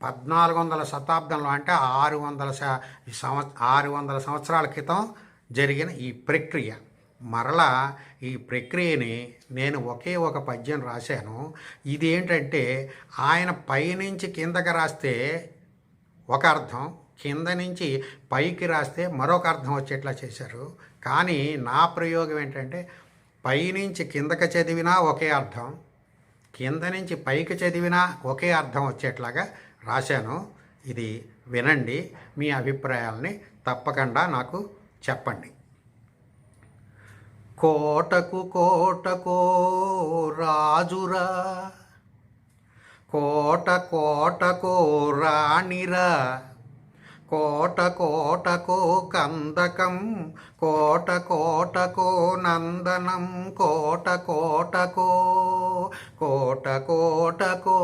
పద్నాలుగు వందల శతాబ్దంలో అంటే ఆరు వందల సంవ ఆరు వందల సంవత్సరాల క్రితం జరిగిన ఈ ప్రక్రియ. మరలా ఈ ప్రక్రియని నేను ఒకే ఒక పద్యం రాశాను. ఇది ఏంటంటే ఆయన పైనుంచి కిందకి రాస్తే ఒక అర్థం కింద నుంచి పైకి రాస్తే మరొక అర్థం వచ్చేట్లా చేశారు. కానీ నా ప్రయోగం ఏంటంటే పైనుంచి కిందకి చదివినా ఒకే అర్థం కింద నుంచి పైకి చదివినా ఒకే అర్థం వచ్చేట్లాగా రాశాను. ఇది వినండి మీ అభిప్రాయాల్ని తప్పకుండా నాకు చెప్పండి. కోటకు కోటకో రాజురా కోట కోటకో రాణిరా కోట కోటకో కందకం కోట కోటకో నందనం కోట కోటకో కో కోట కోట కో